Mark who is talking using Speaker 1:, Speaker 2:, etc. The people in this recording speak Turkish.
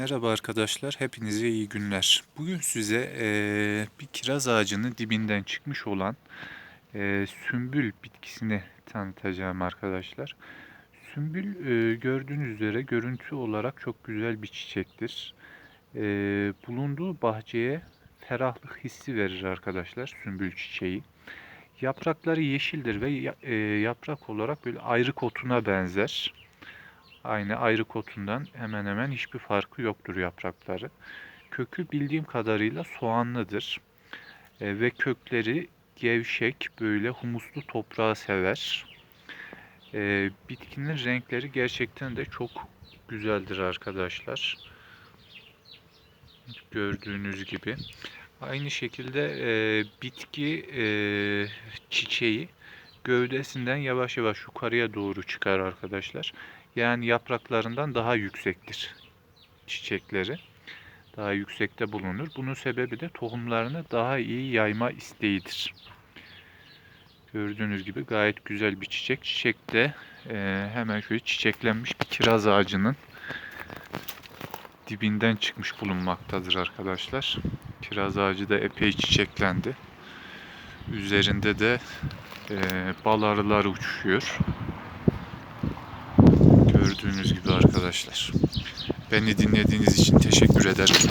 Speaker 1: Merhaba arkadaşlar, hepinize iyi günler. Bugün size eee, bir kiraz ağacının dibinden çıkmış olan eee, sümbül bitkisini tanıtacağım arkadaşlar. Sümbül eee, gördüğünüz üzere görüntü olarak çok güzel bir çiçektir. Eee, bulunduğu bahçeye ferahlık hissi verir arkadaşlar sümbül çiçeği. Yaprakları yeşildir ve eee, yaprak olarak böyle ayrık otuna benzer. Aynı ayrık otundan hemen hemen hiçbir farkı yoktur yaprakları. Kökü bildiğim kadarıyla soğanlıdır. E, ve kökleri gevşek böyle humuslu toprağı sever. E, bitkinin renkleri gerçekten de çok güzeldir arkadaşlar. Gördüğünüz gibi. Aynı şekilde e, bitki e, çiçeği gövdesinden yavaş yavaş yukarıya doğru çıkar arkadaşlar. Yani yapraklarından daha yüksektir çiçekleri. Daha yüksekte bulunur. Bunun sebebi de tohumlarını daha iyi yayma isteğidir. Gördüğünüz gibi gayet güzel bir çiçek. Çiçek de e, hemen şöyle çiçeklenmiş bir kiraz ağacının dibinden çıkmış bulunmaktadır arkadaşlar. Kiraz ağacı da epey çiçeklendi. Üzerinde de e, bal arıları uçuşuyor. Gördüğünüz gibi arkadaşlar. Beni dinlediğiniz için teşekkür ederim.